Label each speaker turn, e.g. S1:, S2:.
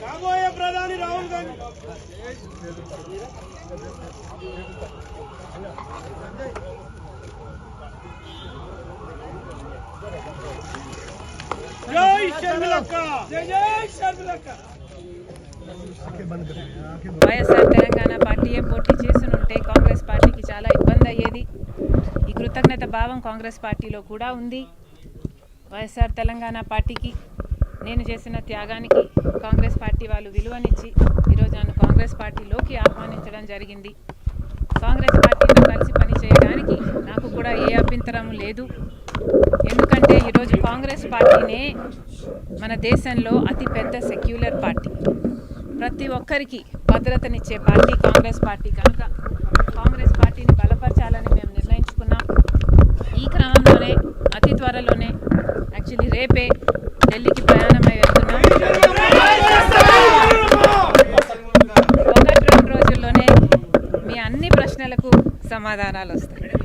S1: కాబోయే ప్రధాని రాహుల్ గాంధీ. జై షర్మిలక్క జై షర్మిలక్క
S2: వైఎస్ఆర్ తెలంగాణ పార్టీయే పోటీ చేసినుంటే కాంగ్రెస్ పార్టీకి చాలా ఇబ్బంది అయ్యేది. ఈ కృతజ్ఞత భావం కాంగ్రెస్ పార్టీలో కూడా ఉంది. వైఎస్ఆర్ తెలంగాణ పార్టీకి నేను చేసిన త్యాగానికి కాంగ్రెస్ పార్టీ వాళ్ళు విలువనిచ్చి ఈరోజు నన్ను కాంగ్రెస్ పార్టీలోకి ఆహ్వానించడం జరిగింది. కాంగ్రెస్ పార్టీతో కలిసి పనిచేయడానికి నాకు కూడా ఏ అభ్యంతరం లేదు. ఎందుకంటే ఈరోజు కాంగ్రెస్ పార్టీనే మన దేశంలో అతిపెద్ద సెక్యులర్ పార్టీ. ప్రతి ఒక్కరికి భద్రతనిచ్చే పార్టీ కాంగ్రెస్ పార్టీ కనుక కాంగ్రెస్ పార్టీని బలపరచాలని మేము నిర్ణయించుకున్నాం. ఈ క్రమంలోనే అతి త్వరలోనే యాక్చువల్లీ రేపే ఢిల్లీకి ప్రయాణమై వెళ్తున్నాం ఒకటి రెండు రోజుల్లోనే మీ అన్ని ప్రశ్నలకు సమాధానాలు వస్తాయి.